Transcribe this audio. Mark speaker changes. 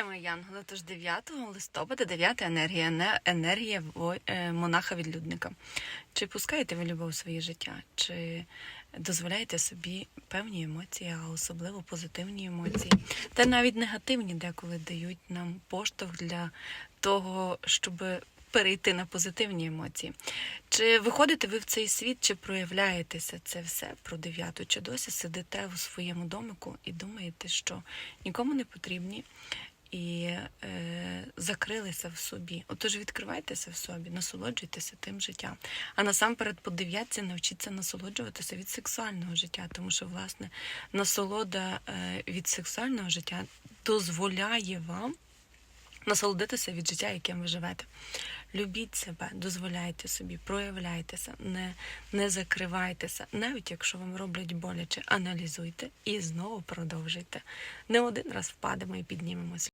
Speaker 1: Вітаємо, Янголи. Тож 9 листопада, 9 енергія, енергія е, монаха-відлюдника. Чи пускаєте ви любов у своє життя? Чи дозволяєте собі певні емоції, а особливо позитивні емоції? Та навіть негативні деколи дають нам поштовх для того, щоб перейти на позитивні емоції. Чи виходите ви в цей світ, чи проявляєтеся це все про дев'яту? Чи досі сидите у своєму домику і думаєте, що нікому не потрібні і е, закрилися в собі? Отож, відкривайтеся в собі, насолоджуйтеся тим життям. А насамперед, по дев'ятці навчіться насолоджуватися від сексуального життя, тому що, власне, насолода е, від сексуального життя дозволяє вам насолодитися від життя, яким ви живете. Любіть себе, дозволяйте собі, проявляйтеся, не, не закривайтеся. Навіть якщо вам роблять боляче, аналізуйте і знову продовжуйте. Не один раз впадемо і піднімемось.